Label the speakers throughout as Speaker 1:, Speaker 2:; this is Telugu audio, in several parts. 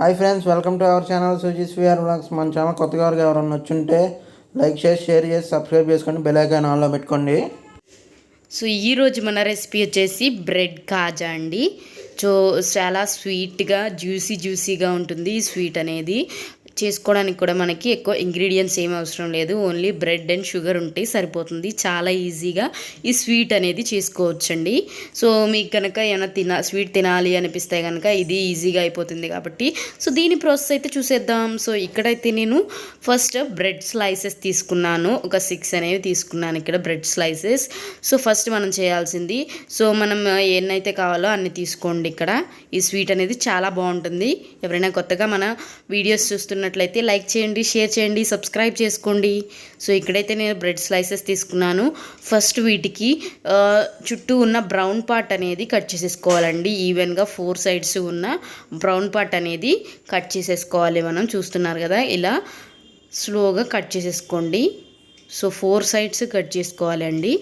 Speaker 1: Hi friends welcome to our channel Suji's VR blogs మన ఛానల్ కొత్తగా ఎవరికి ఎవరైనా వచ్చుంటే లైక్ చేసి షేర్ చేసి సబ్స్క్రైబ్ చేసుకోండి బెల్ ఆన్లో పెట్టుకోండి.
Speaker 2: సో ఈరోజు మన రెసిపీ వచ్చేసి బ్రెడ్ కాజా అండి. సో చాలా స్వీట్గా జ్యూసీ జ్యూసీగా ఉంటుంది ఈ స్వీట్ అనేది. చేసుకోవడానికి కూడా మనకి ఎక్కువ ఇంగ్రీడియంట్స్ ఏం అవసరం లేదు. ఓన్లీ బ్రెడ్ అండ్ షుగర్ ఉంటే సరిపోతుంది. చాలా ఈజీగా ఈ స్వీట్ అనేది చేసుకోవచ్చండి. సో మీకు కనుక ఏమైనా తిన స్వీట్ తినాలి అనిపిస్తే కనుక ఇది ఈజీగా అయిపోతుంది కాబట్టి. సో దీని ప్రాసెస్ అయితే చూసేద్దాం. సో ఇక్కడైతే నేను ఫస్ట్ బ్రెడ్ స్లైసెస్ తీసుకున్నాను. ఒక సిక్స్ అనేవి తీసుకున్నాను ఇక్కడ బ్రెడ్ స్లైసెస్ సో ఫస్ట్ మనం చేయాల్సింది సో మనం ఎన్నైతే కావాలో అన్ని తీసుకోండి ఇక్కడ. ఈ స్వీట్ అనేది చాలా బాగుంటుంది. ఎవరైనా కొత్తగా మన వీడియోస్ చూస్తున్న నచ్చినట్లయితే లైక్ చేయండి షేర్ చేయండి సబ్స్క్రైబ్ చేసుకోండి. సో ఇక్కడైతే నేను బ్రెడ్ స్లైసెస్ తీసుకున్నాను. ఫస్ట్ వీటికి చుట్టూ ఉన్న బ్రౌన్ పార్ట్ అనేది కట్ చేసేసుకోవాలండి. ఈవెన్గా ఫోర్ సైడ్స్ ఉన్న బ్రౌన్ పార్ట్ అనేది కట్ చేసేసుకోవాలి మనం. చూస్తున్నారు కదా ఇలా స్లోగా కట్ చేసేసుకోండి. సో ఫోర్ సైడ్స్ కట్ చేసుకోవాలండి.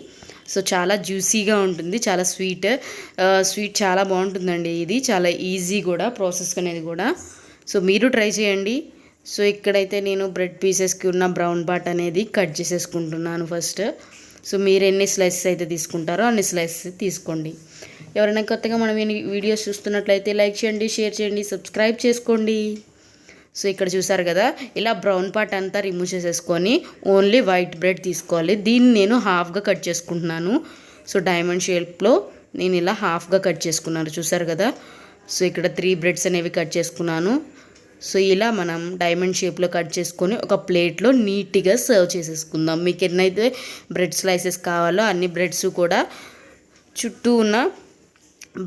Speaker 2: సో చాలా జ్యూసీగా ఉంటుంది చాలా స్వీట్. స్వీట్ చాలా బాగుంటుందండి ఇది. చాలా ఈజీ కూడా ప్రాసెస్ అనేది కూడా. సో మీరు ట్రై చేయండి. సో ఇక్కడైతే నేను బ్రెడ్ పీసెస్కి ఉన్న బ్రౌన్ పార్ట్ అనేది కట్ చేసేసుకుంటున్నాను ఫస్ట్. సో మీరు ఎన్ని స్లైసెస్ అయితే తీసుకుంటారో అన్ని స్లైసెస్ తీసుకోండి. ఎవరైనా కొత్తగా మనం వీడియోస్ చూస్తున్నట్లయితే లైక్ చేయండి షేర్ చేయండి సబ్స్క్రైబ్ చేసుకోండి. సో ఇక్కడ చూసారు కదా ఇలా బ్రౌన్ పార్ట్ అంతా రిమూవ్ చేసేసుకొని ఓన్లీ వైట్ బ్రెడ్ తీసుకోవాలి. దీన్ని నేను హాఫ్గా కట్ చేసుకుంటున్నాను. సో డైమండ్ షేప్లో నేను ఇలా హాఫ్గా కట్ చేసుకున్నాను. చూసారు కదా సో ఇక్కడ త్రీ బ్రెడ్స్ అనేవి కట్ చేసుకున్నాను. సో ఇలా మనం డైమండ్ షేప్లో కట్ చేసుకొని ఒక ప్లేట్లో నీట్గా సర్వ్ చేసేసుకుందాం. మీకు ఎన్నైతే బ్రెడ్ స్లైసెస్ కావాలో అన్ని బ్రెడ్స్ కూడా చుట్టూ ఉన్న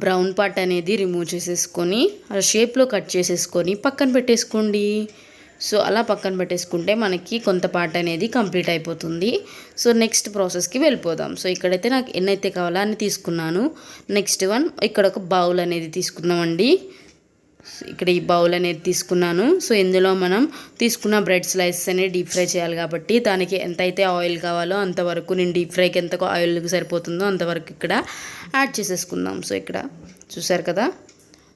Speaker 2: బ్రౌన్ పార్ట్ అనేది రిమూవ్ చేసేసుకొని ఆ షేప్లో కట్ చేసేసుకొని పక్కన పెట్టేసుకోండి. సో అలా పక్కన పెట్టేసుకుంటే మనకి కొంత పార్ట్ అనేది కంప్లీట్ అయిపోతుంది. సో నెక్స్ట్ ప్రాసెస్కి వెళ్ళిపోదాం. సో ఇక్కడైతే నాకు ఎన్నైతే కావాలో అని తీసుకున్నాను. నెక్స్ట్ వన్ ఇక్కడ ఒక బౌల్ అనేది తీసుకున్నామండి ఇక్కడ ఈ బౌల్ అనేది తీసుకున్నాను. సో ఇందులో మనం తీసుకున్న బ్రెడ్ స్లైసెస్ అనేది డీప్ ఫ్రై చేయాలి కాబట్టి దానికి ఎంత అయితే ఆయిల్ కావాలో అంతవరకు నేను డీప్ ఫ్రైకి ఎంత ఆయిల్ సరిపోతుందో అంతవరకు ఇక్కడ యాడ్ చేసేసుకుందాం. సో ఇక్కడ చూసారు కదా?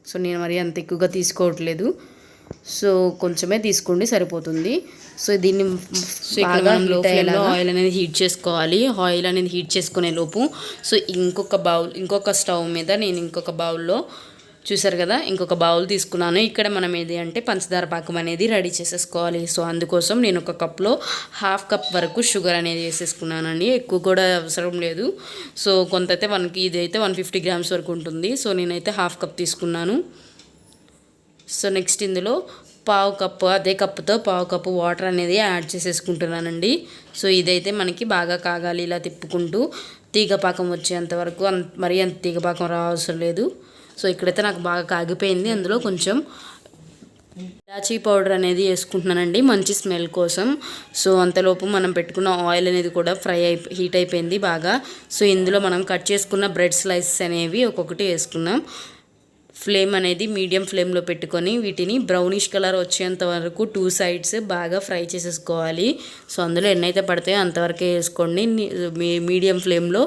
Speaker 2: సో నేను మరి అంత ఎక్కువగా తీసుకోవట్లేదు. సో కొంచెమే తీసుకోండి సరిపోతుంది. సో దీన్ని బాగా లో ఫ్లేమ్లో ఆయిల్ అనేది హీట్ చేసుకోవాలి. ఆయిల్ అనేది హీట్ చేసుకునే లోపు సో ఇంకొక బౌల్ ఇంకొక స్టవ్ మీద నేను ఇంకొక బౌల్లో చూసారు కదా ఇంకొక బౌల్ తీసుకున్నాను. ఇక్కడ మనం ఏది అంటే పంచదార పాకం అనేది రెడీ చేసేసుకోవాలి. సో అందుకోసం నేను ఒక కప్లో హాఫ్ కప్ వరకు షుగర్ అనేది వేసేసుకున్నానండి. ఎక్కువ కూడా అవసరం లేదు. సో కొంత అయితే వన్కి ఇది అయితే వన్ ఫిఫ్టీ గ్రామ్స్ వరకు ఉంటుంది. సో నేనైతే హాఫ్ కప్ తీసుకున్నాను. సో నెక్స్ట్ ఇందులో పావు కప్పు అదే కప్పుతో పావు కప్పు వాటర్ అనేది యాడ్ చేసేసుకుంటున్నానండి. సో ఇదైతే మనకి బాగా కాగాలి ఇలా తిప్పుకుంటూ తీగపాకం వచ్చేంత వరకు అంత మరీ అంత తీగపాకం రావసరం లేదు. సో ఇక్కడైతే నాకు బాగా కాగిపోయింది. అందులో కొంచెం ఇలాచీ పౌడర్ అనేది వేసుకుంటున్నానండి మంచి స్మెల్ కోసం. సో అంతలోపు మనం పెట్టుకున్న ఆయిల్ అనేది కూడా ఫ్రై అయి హీట్ అయిపోయింది బాగా. సో ఇందులో మనం కట్ చేసుకున్న బ్రెడ్ స్లైసెస్ అనేవి ఒక్కొక్కటి వేసుకున్నాం. ఫ్లేమ్ అనేది మీడియం ఫ్లేమ్లో పెట్టుకొని వీటిని బ్రౌనిష్ కలర్ వచ్చేంత వరకు టూ సైడ్స్ బాగా ఫ్రై చేసేసుకోవాలి. సో అందులో ఎన్నైతే పడతాయో అంతవరకే వేసుకోండి. మీడియం ఫ్లేమ్లో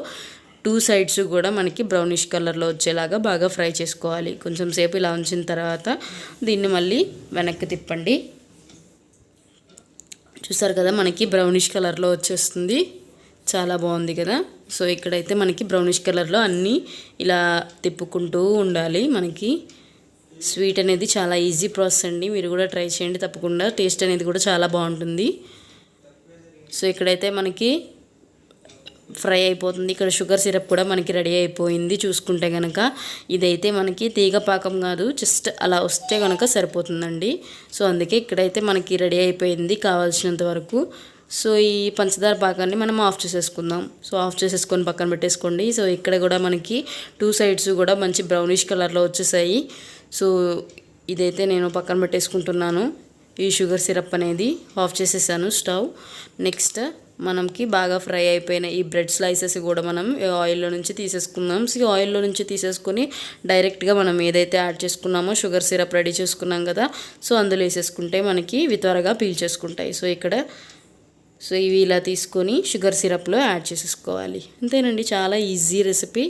Speaker 2: టూ సైడ్స్ కూడా మనకి బ్రౌనిష్ కలర్లో వచ్చేలాగా బాగా ఫ్రై చేసుకోవాలి. కొంచెం సేపు ఇలా ఉంచిన తర్వాత దీన్ని మళ్ళీ వెనక్కి తిప్పండి. చూసారు కదా మనకి బ్రౌనిష్ కలర్లో వచ్చేస్తుంది. చాలా బాగుంది కదా. సో ఇక్కడైతే మనకి బ్రౌనిష్ కలర్లో అన్నీ ఇలా తిప్పుకుంటూ ఉండాలి. మనకి స్వీట్ అనేది చాలా ఈజీ ప్రాసెస్ అండి. మీరు కూడా ట్రై చేయండి తప్పకుండా. టేస్ట్ అనేది కూడా చాలా బాగుంటుంది. సో ఇక్కడైతే మనకి ఫ్రై అయిపోతుంది. ఇక్కడ షుగర్ సిరప్ కూడా మనకి రెడీ అయిపోయింది. చూసుకుంటే కనుక ఇదైతే మనకి తీగ పాకం కాదు జస్ట్ అలా వస్తే కనుక సరిపోతుందండి. సో అందుకే ఇక్కడైతే మనకి రెడీ అయిపోయింది కావాల్సినంత వరకు. సో ఈ పంచదార పాకాన్ని మనం ఆఫ్ చేసేసుకుందాం. సో ఆఫ్ చేసేసుకొని పక్కన పెట్టేసుకోండి. సో ఇక్కడ కూడా మనకి టూ సైడ్స్ కూడా మంచి బ్రౌనిష్ కలర్లో వచ్చేసాయి. సో ఇదైతే నేను పక్కన పెట్టేసుకుంటున్నాను. ఈ షుగర్ సిరప్ అనేది ఆఫ్ చేసేసాను స్టవ్. నెక్స్ట్ మనకి బాగా ఫ్రై అయిపోయిన ఈ బ్రెడ్ స్లైసెస్ కూడా మనం ఆయిల్లో నుంచి తీసేసుకుందాం. సో ఆయిల్లో నుంచి తీసేసుకొని డైరెక్ట్గా మనం ఏదైతే యాడ్ చేసుకున్నామో షుగర్ సిరప్ రెడీ చేసుకున్నాం కదా సో అందులో వేసేసుకుంటే మనకి ఇవి త్వరగా పీల్చేసుకుంటాయి సో ఇక్కడ సో ఇవి ఇలా తీసుకొని షుగర్ సిరప్లో యాడ్ చేసేసుకోవాలి. అంతేనండి చాలా ఈజీ రెసిపీ.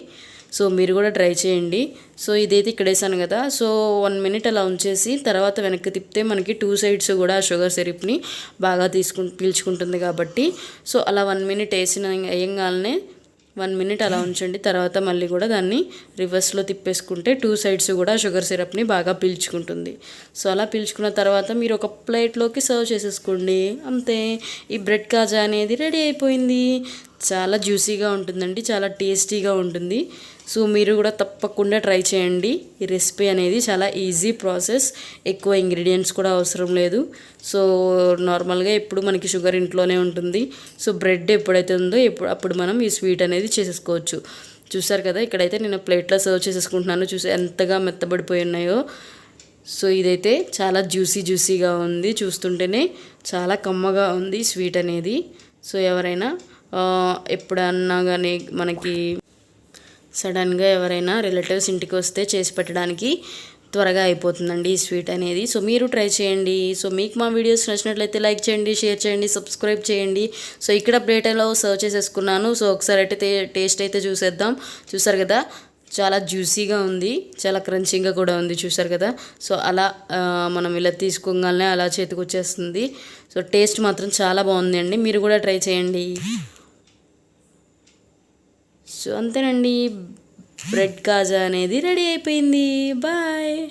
Speaker 2: సో మీరు కూడా ట్రై చేయండి. సో ఇదైతే ఇక్కడ వేసాను కదా. సో వన్ మినిట్ అలా ఉంచేసి తర్వాత వెనక్కి తిప్పితే మనకి టూ సైడ్స్ కూడా షుగర్ సిరప్ని బాగా తీసుకు పీల్చుకుంటుంది కాబట్టి. సో అలా వన్ మినిట్ వేసిన వేయంగానే వన్ మినిట్ అలా ఉంచండి. తర్వాత మళ్ళీ కూడా దాన్ని రివర్స్లో తిప్పేసుకుంటే టూ సైడ్స్ కూడా షుగర్ సిరప్ని బాగా పీల్చుకుంటుంది. సో అలా పీల్చుకున్న తర్వాత మీరు ఒక ప్లేట్లోకి సర్వ్ చేసేసుకోండి. అంతే. ఈ బ్రెడ్ కాజా అనేది రెడీ అయిపోయింది. చాలా జ్యూసీగా ఉంటుందండి చాలా టేస్టీగా ఉంటుంది. సో మీరు కూడా తప్పకుండా ట్రై చేయండి. ఈ రెసిపీ అనేది చాలా ఈజీ ప్రాసెస్ ఎక్కువ ఇంగ్రీడియంట్స్ కూడా అవసరం లేదు. సో నార్మల్గా ఎప్పుడు మనకి షుగర్ ఇంట్లోనే ఉంటుంది. సో బ్రెడ్ ఎప్పుడైతే ఉందో ఎప్పుడు అప్పుడు మనం ఈ స్వీట్ అనేది చేసేసుకోవచ్చు. చూసారు కదా ఇక్కడైతే నేను ప్లేట్లో సర్వ్ చేసేసుకుంటున్నాను. చూసి ఎంతగా మెత్తబడిపోయి ఉన్నాయో. సో ఇదైతే చాలా జ్యూసీ జ్యూసీగా ఉంది. చూస్తుంటేనే చాలా కమ్మగా ఉంది స్వీట్ అనేది. సో ఎవరైనా ఎప్పుడన్నా కానీ మనకి సడన్గా ఎవరైనా రిలేటివ్స్ ఇంటికి వస్తే చేసి పెట్టడానికి త్వరగా అయిపోతుందండి ఈ స్వీట్ అనేది. సో మీరు ట్రై చేయండి. సో మీకు మా వీడియోస్ నచ్చినట్లయితే లైక్ చేయండి షేర్ చేయండి సబ్స్క్రైబ్ చేయండి. సో ఇక్కడ ప్లేట్లో సర్వ్ చేసేసుకున్నాను. సో ఒకసారి అయితే టేస్ట్ అయితే చూసేద్దాం. చూసారు కదా? చాలా జ్యూసీగా ఉంది. చాలా క్రంచింగ్గా కూడా ఉంది. చూసారు కదా? సో అలా మనం ఇలా తీసుకోగానే అలా చేతికి వచ్చేస్తుంది సో టేస్ట్ మాత్రం చాలా బాగుంది మీరు కూడా ట్రై చేయండి. సో అంతేనండి. బ్రెడ్ కాజా అనేది రెడీ అయిపోయింది. బాయ్.